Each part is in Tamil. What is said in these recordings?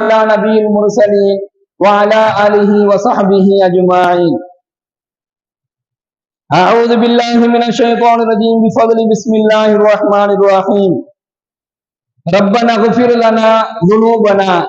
على نبي المرسلين وعلى آله وصحبه أجمعين أعوذ بالله من الشيطان الرجيم بفضل بسم الله الرحمن الرحيم ربنا اغفر لنا ذنوبنا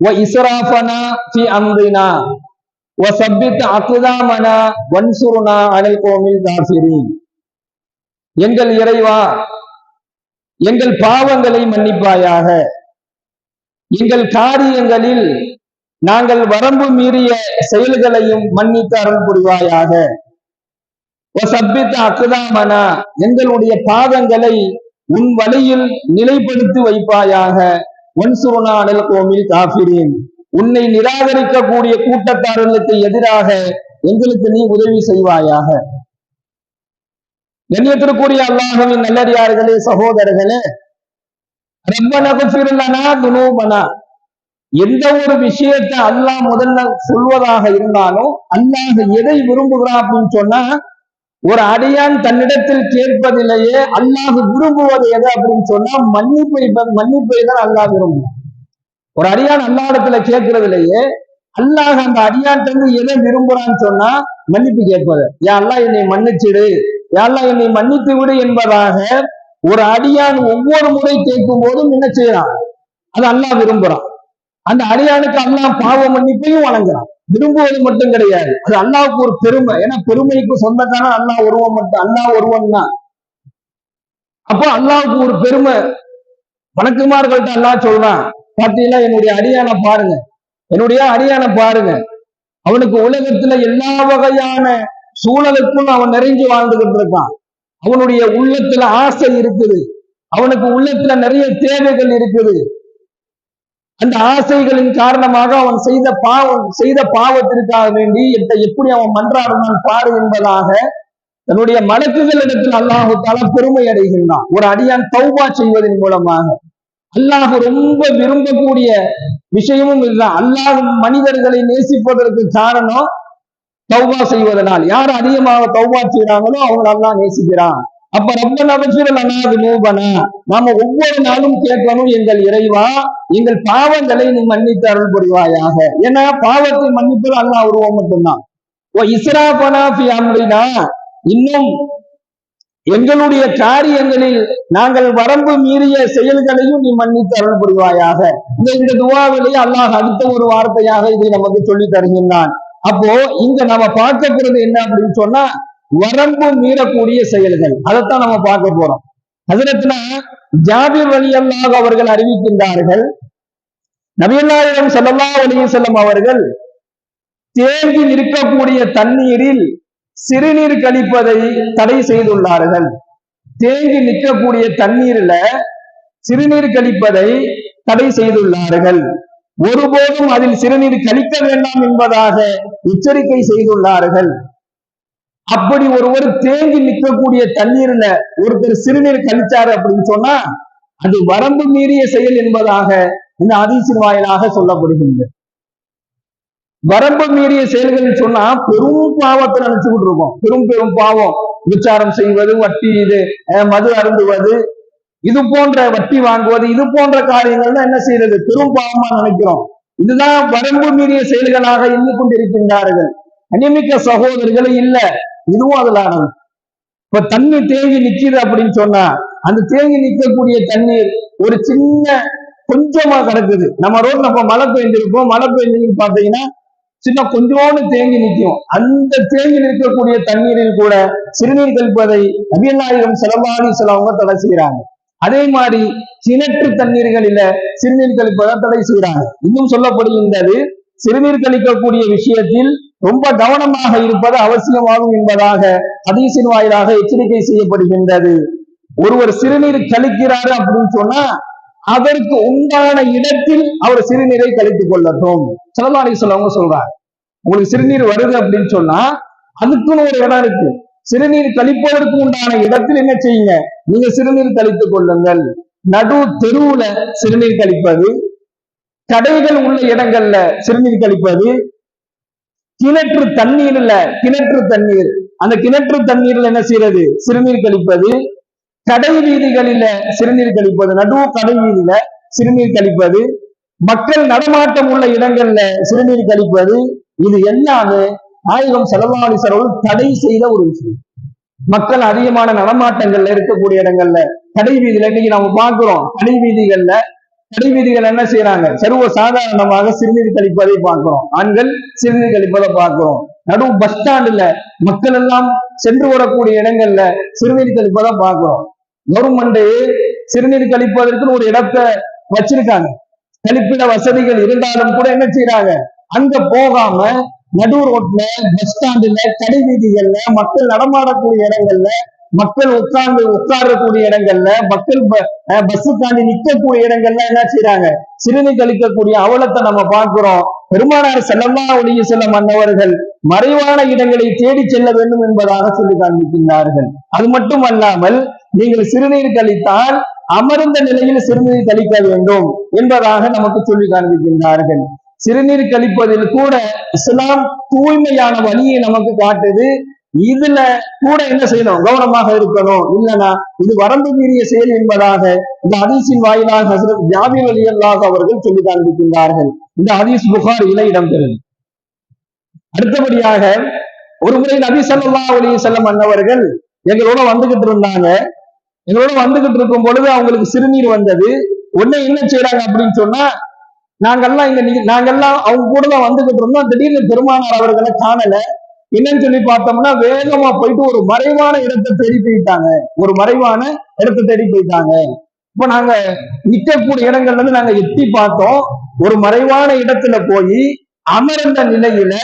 وإسرافنا في أمرنا وثبت أقدامنا وانصرنا على القوم الكافرين எங்கள் இறைவா எங்கள் பாவங்களை மன்னிப்பாயாக எங்கள் காரியங்களில் நாங்கள் வரம்பு மீறிய செயல்களையும் மன்னித்து அருள் புரிவாயாக. அக்குதாமனா எங்களுடைய பாதங்களை உன் வழியில் நிலைப்படுத்தி வைப்பாயாக. ஒன்சுருனா அனல் கோமில் காபிரீன் உன்னை நிராகரிக்கக்கூடிய கூட்டத்தாரர்களுக்கு எதிராக எங்களுக்கு நீ உதவி செய்வாயாக. கண்ணியத்திற்குரிய அல்லாஹவின் நல்லடியார்களே சகோதரர்களே துனூபனா. எந்த ஒரு விஷயத்தை அல்லாஹ் முதல்ல சொல்வதாக இருந்தாலும் அல்லாஹ் எதை விரும்புகிறான் அப்படின்னு சொன்னா ஒரு அடியான் தன்னிடத்தில் கேட்பதிலேயே அல்லாஹ் விரும்புவது எது அப்படின்னு சொன்னா மன்னிப்பை மன்னிப்பை தான் அல்லாஹ் விரும்பும் ஒரு அடியான் அல்லாடத்துல கேட்கறதுலயே அல்லாஹ் அந்த அடியான் இருந்து எதை விரும்புறான்னு சொன்னா மன்னிப்பு கேட்பது. யா அல்லாஹ் என்னை மன்னிச்சிடு. யா அல்லாஹ் என்னை மன்னித்து விடு என்பதாக ஒரு அடியான் ஒவ்வொரு முறை கேட்கும் போதும் என்ன செய்யறான்? அது அல்லாஹ் விரும்புறான். அந்த அடியானுக்கு அல்லாஹ் பாவ மன்னிப்பையும் வழங்குறான். விரும்புவது மட்டும் கிடையாது. அது அல்லாவுக்கு ஒரு பெருமை. ஏன்னா பெருமைக்கு சொந்தக்கான அல்லாஹ் ஒருவன் மட்டும் அல்லாஹ் ஒருவன் தான். அப்போ அல்லாவுக்கு ஒரு பெருமை. வணக்குமார்கள்ட்ட அல்லாஹ் சொல்றான் பாத்தீங்கன்னா என்னுடைய அடியான பாருங்க. என்னுடைய அடியான பாருங்க. அவனுக்கு உலகத்துல எல்லா வகையான சூழலுக்கும் அவன் நிறைஞ்சு வாழ்ந்துகிட்டு இருக்கான். அவனுடைய உள்ளத்துல ஆசை இருக்குது. அவனுக்கு உள்ளத்துல நிறைய தேவைகள் இருக்குது. அந்த ஆசைகளின் காரணமாக அவன் செய்த பாவம் செய்த பாவத்திற்காக வேண்டி எப்படி அவன் மன்றாடுனான் பாரு என்பதாக தன்னுடைய மலக்குகளிடத்தில் அல்லாஹு தல பெருமை அடைகின்றான். ஒரு அடியான் தௌபா செய்வதன் மூலமாக. அல்லாஹ் ரொம்ப விரும்பக்கூடிய விஷயமும் இதுதான். அல்லாஹ் மனிதர்களை நேசிப்பதற்கு காரணம் தௌபா செய்வதனால் யார் அதிகமாக தௌபா செய்யறாங்களோ அவங்க அல்லா நேசிக்கிறான். அப்ப ரொம்ப நபசிரல் அனாது நூபனா நாம ஒவ்வொரு நாளும் கேட்கணும் எங்கள் இறைவா எங்கள் பாவங்களை நீ மன்னித்து அருள் புரிவாயாக. ஏன்னா பாவத்தை மன்னிப்பது அல்லா உருவம் மட்டும்தான். ஓ இஸ்ராபனா பி அம்ரினா இன்னும் எங்களுடைய காரியங்களில் நாங்கள் வரம்பு மீறிய செயல்களையும் நீ மன்னித்து அருள் புரிவாயாக. இந்த இந்த துவாவிலேயே அல்லாஹ் அடுத்த ஒரு வார்த்தையாக இதை நமக்கு சொல்லி தருகின்றான். அப்போ இங்க நம்ம பார்க்க போறது என்ன அப்படின்னு சொன்னா வரம்பு மீறக்கூடிய செயல்கள். அதைத்தான் நம்ம பார்க்க போறோம். அதிரத்துல ஜாபிர் வழியல்லாக அவர்கள் அறிவிக்கின்றார்கள். நவீனாயிரம் செல்லல்லா வழியை செல்லும் அவர்கள் தேங்கி நிற்கக்கூடிய தண்ணீரில் சிறுநீர் கழிப்பதை தடை செய்துள்ளார்கள். தேங்கி நிற்கக்கூடிய தண்ணீர்ல சிறுநீர் கழிப்பதை தடை செய்துள்ளார்கள். ஒருபோதும் அதில் சிறுநீர் கழிக்க வேண்டாம் என்பதாக எச்சரிக்கை செய்துள்ளார்கள். அப்படி ஒருவர் தேங்கி நிற்கக்கூடிய தண்ணீர்ல ஒருத்தர் சிறுநீர் கழிச்சாரு அப்படின்னு சொன்னா அது வரம்பு மீறிய செயல் என்பதாக இந்த அதிசின் வாயிலாக சொல்லப்படுகின்றது. வரம்பு மீறிய செயல்கள் சொன்னா பெரும் பாவத்தை நினைச்சுக்கிட்டு இருக்கோம். பெரும் பெரும் பாவம். விசாரம் செய்வது வட்டி இது மது அருந்துவது இது போன்ற வட்டி வாங்குவது இது போன்ற காரியங்கள் தான் என்ன செய்யறது? பெரும் பாவமா நினைக்கிறோம். இதுதான் வரம்பு மீறிய செயல்களாக எண்ணிக்கொண்டிருக்கின்றார்கள் அனிமிக்க சகோதரர்களும் இல்ல. இதுவும் அதுல இப்ப தண்ணி தேங்கி நிக்குது அப்படின்னு சொன்னா அந்த தேங்கி நிற்கக்கூடிய தண்ணீர் ஒரு சின்ன கொஞ்சமா கிடக்குது. நம்ம ரோட்ல இப்ப மழை பெய்ஞ்சிருப்போம் மழை பெய்ஞ்சு பாத்தீங்கன்னா சின்ன கொஞ்சோண்டு தேங்கி நிற்கும் அந்த தேங்கி நிற்கக்கூடிய தண்ணீரில் கூட சிறுநீர் கழிப்பதை அபிநாயகம் செலவாணி சிலவங்க தடை செய்யறாங்க அதே மாதிரி கிணற்று தண்ணீர்களில சிறுநீர் கழிப்பதை தடை செய்யறாங்க இன்னும் சொல்லப்படுகின்றது சிறுநீர் கழிக்கக்கூடிய விஷயத்தில் ரொம்ப கவனமாக இருப்பது அவசியமாகும் என்பதாக அதீசின் வாயிலாக எச்சரிக்கை செய்யப்படுகின்றது. ஒருவர் சிறுநீர் கழிக்கிறாரு அப்படின்னு சொன்னா அதற்கு உண்டான இடத்தில் அவர் சிறுநீரை கழித்துக் கொள்ளட்டும். சிலதாரி சொல்லவங்க சொல்றாங்க. உங்களுக்கு சிறுநீர் வருது அப்படின்னு சொன்னா அதுக்குன்னு ஒரு இடம் இருக்கு. சிறுநீர் கழிப்பதற்கு உண்டான இடத்தில் என்ன செய்யுங்க? நீங்க சிறுநீர் கழித்துக் கொள்ளுங்கள். நடு தெருவுல சிறுநீர் கழிப்பது கடைகள் உள்ள இடங்கள்ல சிறுநீர் கழிப்பது கிணற்று தண்ணீர்ல கிணற்று தண்ணீர். அந்த கிணற்று தண்ணீர்ல என்ன செய்யறது? சிறுநீர் கழிப்பது கடை வீதிகளில சிறுநீர் கழிப்பது நடுவு கடை வீதியில சிறுநீர் கழிப்பது மக்கள் நடமாட்டம் உள்ள இடங்கள்ல சிறுநீர் கழிப்பது இது எல்லாமே நாயகம் செலவாளி செலவு தடை செய்த ஒரு விஷயம். மக்கள் அதிகமான நடமாட்டங்கள்ல இருக்கக்கூடிய இடங்கள்ல கடை வீதியில இன்னைக்கு நம்ம பார்க்கிறோம். கடை வீதிகள்ல கடை வீதிகள் என்ன செய்யறாங்க சர்வ சாதாரணமாக சிறுநீர் கழிப்பதை பார்க்கிறோம். ஆண்கள் சிறுநீர் கழிப்பதை பார்க்கிறோம். நடு பஸ் ஸ்டாண்டுல மக்கள் எல்லாம் சென்று வரக்கூடிய இடங்கள்ல சிறுநீர் கழிப்பதை பார்க்கிறோம். கவர்மெண்ட் சிறுநீர் கழிப்பதற்கு ஒரு இடத்தை வச்சிருக்காங்க. கழிப்பிட வசதிகள் இருந்தாலும் கூட என்ன செய்யறாங்க அங்க போகாம நடு ரோட்ல பஸ் ஸ்டாண்டுல கடை வீதிகள்ல மக்கள் நடமாடக்கூடிய இடங்கள்ல மக்கள் உட்கார்ந்து உட்காரக்கூடிய இடங்கள்ல மக்கள் தாண்டி நிற்கக்கூடிய இடங்கள்ல என்ன செய்யறாங்க சிறுநீர் கழிக்கக்கூடிய அவலத்தை நம்ம பார்க்கிறோம். பெருமானார் செல்லம்மா ஒளிய செல்ல மன்னவர்கள் மறைவான இடங்களை தேடி செல்ல வேண்டும் என்பதாக சொல்லி காண்பிக்கின்றார்கள். அது மட்டும் அல்லாமல் நீங்கள் சிறுநீர் கழித்தால் அமர்ந்த நிலையில் சிறுநீர் கழிக்க வேண்டும் என்பதாக நமக்கு சொல்லி காண்பிக்கின்றார்கள். சிறுநீர் கழிப்பதில் கூட இஸ்லாம் தூய்மையான வழியை நமக்கு காட்டுது. இதுல கூட என்ன செய்யணும்? கவனமாக இருக்கணும். இல்லைன்னா இது வரம்பு மீறிய செயல் என்பதாக இந்த ஹதீஸின் வாயிலாக ஹசரத் ஜாபீர் அலி அல்லாஹ் அவர்கள் சொல்லி காண்பிக்கின்றார்கள். இந்த ஹதீஸ் புகாரில இடம்பெறும் அடுத்தபடியாக ஒரு முறை நபி சல்லா அலி செல்லம் அன்னவர்கள் எங்களோட வந்துகிட்டு இருந்தாங்க. எங்களோட வந்துகிட்டு இருக்கும் பொழுது அவங்களுக்கு சிறுநீர் வந்தது. உடனே என்ன செய்யறாங்க அப்படின்னு சொன்னா நாங்கெல்லாம் இங்க நாங்கெல்லாம் அவங்க கூட தான் வந்துகிட்டு இருந்தோம். திடீர்னு பெருமானார் அவர்களை காணல. என்னன்னு சொல்லி பார்த்தோம்னா வேகமா போயிட்டு ஒரு மறைவான இடத்தை தேடி போயிட்டாங்க. ஒரு மறைவான இடத்தை தேடி போயிட்டாங்க. இப்ப நாங்க நிக்கக்கூடிய இடங்கள்ல இருந்து நாங்க எட்டி பார்த்தோம். ஒரு மறைவான இடத்துல போய் அமர்ந்த நிலையில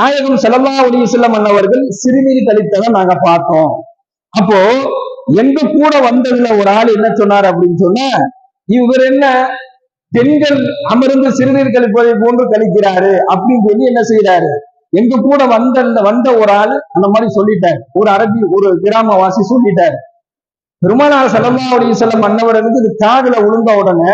நாயகம் செல்லல்லா உடைய செல்லம் அண்ணவர்கள் சிறுநீர் கழித்ததை நாங்க பார்த்தோம். அப்போ எங்க கூட வந்ததுல ஒரு ஆள் என்ன சொன்னார் அப்படின்னு சொன்ன இவர் என்ன பெண்கள் அமர்ந்து சிறுநீர் கழிப்பதை போன்று கழிக்கிறாரு அப்படின்னு சொல்லி என்ன செய்யறாரு எங்க கூட வந்த அந்த- வந்த ஒரு ஆள் அந்த மாதிரி சொல்லிட்டார். ஒரு அரபி ஒரு கிராமவாசி சொல்லிட்டார். பெருமானார் செல்லல்லா அலைஹி செல்லம் அன்னவர்களுக்கு இது காதல விழுந்த உடனே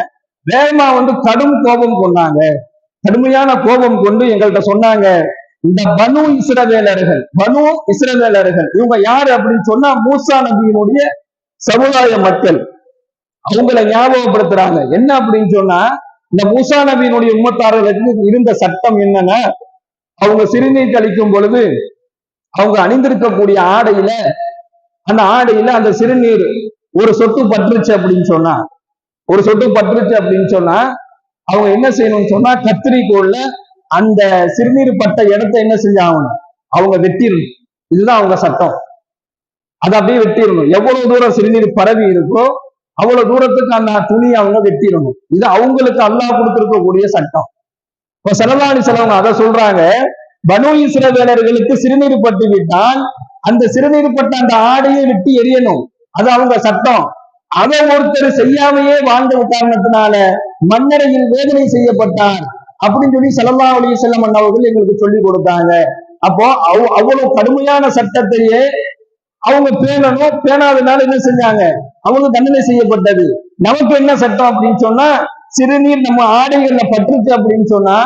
வேகமா வந்து கடும் கோபம் கொண்டாங்க. கடுமையான கோபம் கொண்டு எங்கள்கிட்ட சொன்னாங்க இந்த பனு இஸ்ரவேலர்கள் பனு இஸ்ரவேலர்கள் இவங்க யாரு அப்படின்னு சொன்னா மூசா நபியினுடைய சமுதாய மக்கள். அவங்கள ஞாபகப்படுத்துறாங்க. என்ன அப்படின்னு சொன்னா இந்த மூசா நபியினுடைய உம்மத்தாரர்களுக்கு இருந்த சட்டம் என்னன்னா? அவங்க சிறுநீர் கழிக்கும் பொழுது அவங்க அணிந்திருக்கக்கூடிய ஆடையில அந்த ஆடையில அந்த சிறுநீர் ஒரு சொட்டு பற்றுச்சு அப்படின்னு சொன்னா ஒரு சொட்டு பற்றுச்சு அப்படின்னு சொன்னா அவங்க என்ன செய்யணும்னு சொன்னா கத்திரிக்கோள்ல அந்த சிறுநீர் பட்ட இடத்த என்ன செஞ்சாகணும்? அவங்க வெட்டிடணும். இதுதான் அவங்க சட்டம். அதை அப்படியே வெட்டிடணும். எவ்வளவு தூரம் சிறுநீர் பரவி இருக்கோ அவ்வளவு தூரத்துக்கு அந்த துணியை அவங்க வெட்டிடணும். இது அவங்களுக்கு அல்லாஹ் கொடுத்திருக்கக்கூடிய சட்டம். இப்ப செலவாணி செலவங்க அதை சொல்றாங்க. பனு இஸ்ரவேலர்களுக்கு சிறுநீர் பட்டு விட்டால் அந்த சிறுநீர் பட்ட அந்த ஆடையை விட்டு எரியணும். அது அவங்க சட்டம். அதை ஒருத்தர் செய்யாமையே வாழ்ந்த காரணத்தினால மன்னரையில் வேதனை செய்யப்பட்டார் அப்படின்னு சொல்லி செலவா அலைஹி செல்லம் அவர்கள் எங்களுக்கு சொல்லி கொடுத்தாங்க. அப்போ அவ்- அவ்வளவு கடுமையான சட்டத்தையே அவங்க பேணணும். பேணாதனால என்ன செஞ்சாங்க? அவங்க தண்டனை செய்யப்பட்டது. நமக்கு என்ன சட்டம் அப்படின்னு சொன்னா சிறுநீர் நம்ம ஆடைகள்ல பற்றுச்சு அப்படின்னு சொன்னா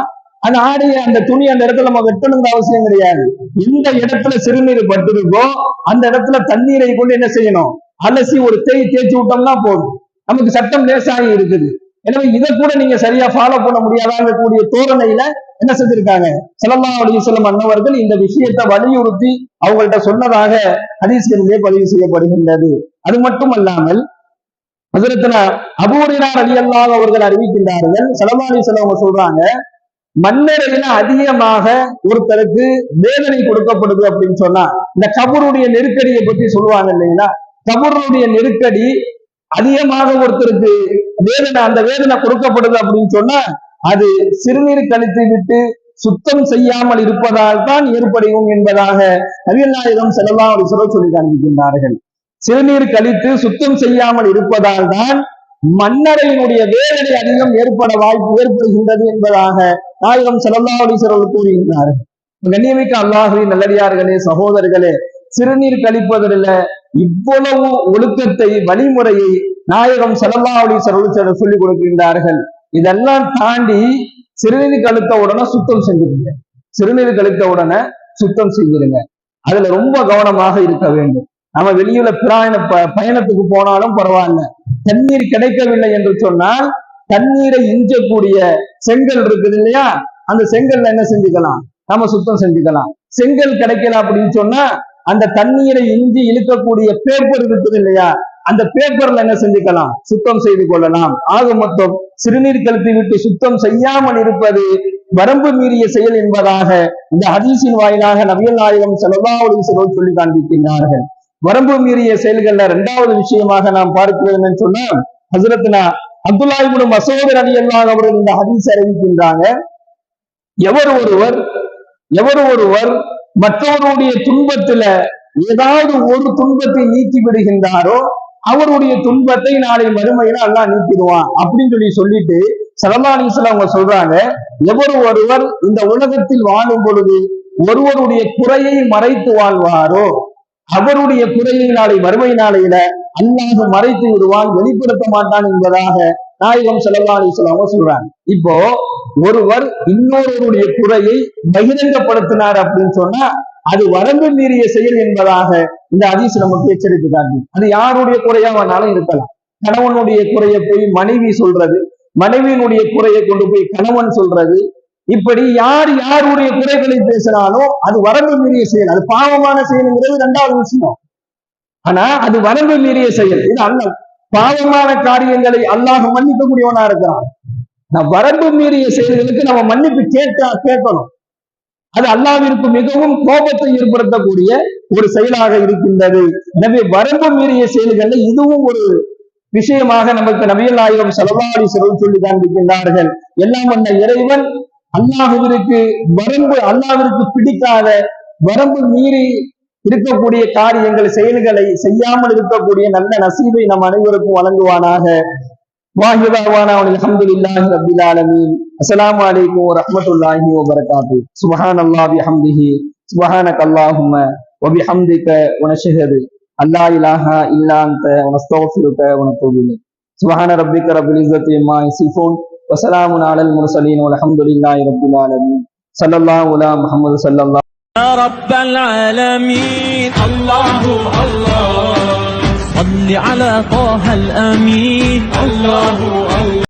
அந்த ஆடையை அந்த துணி அந்த இடத்துல நம்ம வெட்டணுங்கிற அவசியம் கிடையாது. எந்த இடத்துல சிறுநீர் பட்டிருக்கோ அந்த இடத்துல தண்ணீரை கொண்டு என்ன செய்யணும்? அலசி ஒரு தேய் தேய்ச்சி விட்டோம்னா போதும். நமக்கு சட்டம் லேசாகி இருக்குது. எனவே இதை கூட நீங்க சரியா ஃபாலோ பண்ண முடியாதாங்க கூடிய தோரணையில என்ன செஞ்சிருக்காங்க? ஸல்லல்லாஹு அலி வஸல்லம் அன்னவர்கள் இந்த விஷயத்தை வலியுறுத்தி அவங்கள்ட்ட சொன்னதாக ஹதீஸ்களிலே பதிவு செய்யப்படுகின்றது. அது மட்டுமல்லாமல் ஹஜரத்துல அபூரினார் ரலியல்லாஹு அவர்கள் அறிவிக்கின்றார்கள் ஸல்லல்லாஹு செலவங்க சொல்றாங்க மன்னரையில அதிகமாக ஒருத்தருக்கு வேதனை கொடுக்கப்படுது அப்படின்னு சொன்னா இந்த கபருடைய நெருக்கடியை பத்தி சொல்லுவாங்க இல்லைங்களா? கபருடைய நெருக்கடி அதிகமாக ஒருத்தருக்கு வேதனை அந்த வேதனை கொடுக்கப்படுது அப்படின்னு சொன்னா அது சிறுநீர் கழித்து விட்டு சுத்தம் செய்யாமல் இருப்பதால் தான் ஏற்படையும் என்பதாக நபிகள் நாயகம் செல்லலாம் ஒரு சொல்லி காண்பிக்கின்றார்கள். சிறுநீர் கழித்து சுத்தம் செய்யாமல் இருப்பதால் தான் மன்னரையினுடைய வேதனை அதிகம் ஏற்பட வாய்ப்பு ஏற்படுகின்றது என்பதாக நாயகம் செல்லல்லா அலிசர்கள் கூறுகின்றார்கள் கண்ணியமிக்க அல்லாஹுவின் நல்லடியார்களே சகோதரர்களே சிறுநீர் கழிப்பதில் இவ்வளவு ஒழுக்கத்தை வழிமுறையை நாயகம் செல்லல்லா அலிசர்கள் சொல்லிக் கொடுக்கின்றார்கள். இதெல்லாம் தாண்டி சிறுநீர் கழுத்த உடனே சுத்தம் செஞ்சிருங்க சிறுநீர் கழித்த உடனே சுத்தம் செஞ்சிருங்க அதுல ரொம்ப கவனமாக இருக்க வேண்டும். நம்ம வெளியில பிராயண ப- பயணத்துக்கு போனாலும் பரவாயில்ல. தண்ணீர் கிடைக்கவில்லை என்று சொன்னால் தண்ணீரை இஞ்சக்கூடிய செங்கல் இருக்குது இல்லையா? அந்த செங்கல்ல என்ன செஞ்சுக்கலாம்? நம்ம சுத்தம் செஞ்சுக்கலாம். செங்கல் கிடைக்கல அப்படின்னு சொன்னா அந்த தண்ணீரை இஞ்சி இழுக்கக்கூடிய பேப்பர் இருக்குது இல்லையா? அந்த பேப்பர்ல என்ன செஞ்சுக்கலாம்? சுத்தம் செய்து கொள்ளலாம். ஆக மொத்தம் சிறுநீர் கழுத்தி விட்டு சுத்தம் செய்யாமல் இருப்பது வரம்பு மீறிய செயல் என்பதாக இந்த ஹதீஸின் வாயிலாக நவியல் நாயகம் செலவாவுடைய செலவு சொல்லி காண்பிக்கின்றார்கள். வரம்பு மீறிய செயல்கள்ல இரண்டாவது விஷயமாக நாம் பார்க்கிறோம் என்னன்னு சொன்னா ஹசரத்னா அப்துல்லாஹிபுன் மசோதர் அலி அல்லாஹ் அவர்கள் இந்த ஹதீஸ் அறிவிக்கின்றாங்க. எவர் ஒருவர் எவர் ஒருவர் மற்றவருடைய துன்பத்துல ஏதாவது ஒரு துன்பத்தை நீக்கி விடுகின்றாரோ அவருடைய துன்பத்தை நாளை மறுமையில அல்லா நீக்கிடுவான் அப்படின்னு சொல்லி சொல்லிட்டு சலமானிஸ்ல அவங்க சொல்றாங்க. எவர் ஒருவர் இந்த உலகத்தில் வாழும் பொழுது ஒருவருடைய குறையை மறைத்து வாழ்வாரோ அவருடைய குறையை நாளை மறுமை நாளையில அல்லாஹ் மறைத்து விடுவான் வெளிப்படுத்த மாட்டான் என்பதாக நாயகம் செல்லல்லாஹி அவங்க சொல்றாங்க. இப்போ ஒருவர் இன்னொருவருடைய குறையை பகிரங்கப்படுத்தினார் அப்படின்னு சொன்னா அது வரம்பு மீறிய செயல் என்பதாக இந்த அதிசு நமக்கு எச்சரித்து காட்டும் அது யாருடைய குறையா வேணாலும் இருக்கலாம். கணவனுடைய குறையை போய் மனைவி சொல்றது மனைவியினுடைய குறையை கொண்டு போய் கணவன் சொல்றது இப்படி யார் யாருடைய குறைகளை பேசினாலும் அது வரம்பு மீறிய செயல். அது பாவமான செயல்ங்கிறது ரெண்டாவது விஷயம். ஆனா அது வரம்பு மீறிய செயல். இது அல்ல. பாவமான காரியங்களை அல்லாஹ் மன்னிக்கக்கூடியவனா இருக்கிறான். நான் வரம்பு மீறிய செயல்களுக்கு நம்ம மன்னிப்பு கேட்டா கேட்கணும். அது அல்லாவிற்கு மிகவும் கோபத்தை ஏற்படுத்தக்கூடிய ஒரு செயலாக இருக்கின்றது. எனவே வரம்பு மீறிய செயல்கள்ல இதுவும் ஒரு விஷயமாக நமக்கு நபியல் ஆயிரம் செலவாடி செலவு சொல்லி காண்பிக்கின்றார்கள் எல்லாம் வந்த இறைவன் அல்லாஹுவிற்கு வரம்பு அல்லாவிற்கு பிடிக்காத வரம்பு மீறி இருக்கக்கூடிய காரியங்கள் செயல்களை செய்யாமல் இருக்கக்கூடிய நல்ல நசீவை நம் அனைவருக்கும் வழங்குவானாக. வாஹிதாவானா அல்ஹம்துலில்லாஹி ரப்பில் ஆலமீன். அஸ்ஸலாமு அலைக்கும் வரஹ்மத்துல்லாஹி வபரகாத்து சுப்ஹான் அல்லாஹ் பிஹம்திஹி சுப்ஹானக அல்லாஹும்ம வபிஹம்திக வனஷ்ஹது அல்லா இலாஹா இல்லா அன்த வனஸ்தக்ஃபிருக வனதூபு இலைக் சுப்ஹான ரப்பிக ரப்பில் وسلام على المرسلين والحمد لله رب العالمين. صلى الله على محمد صلى الله يا رب العالمين. الله الله. صل على طه الأمين. الله الله.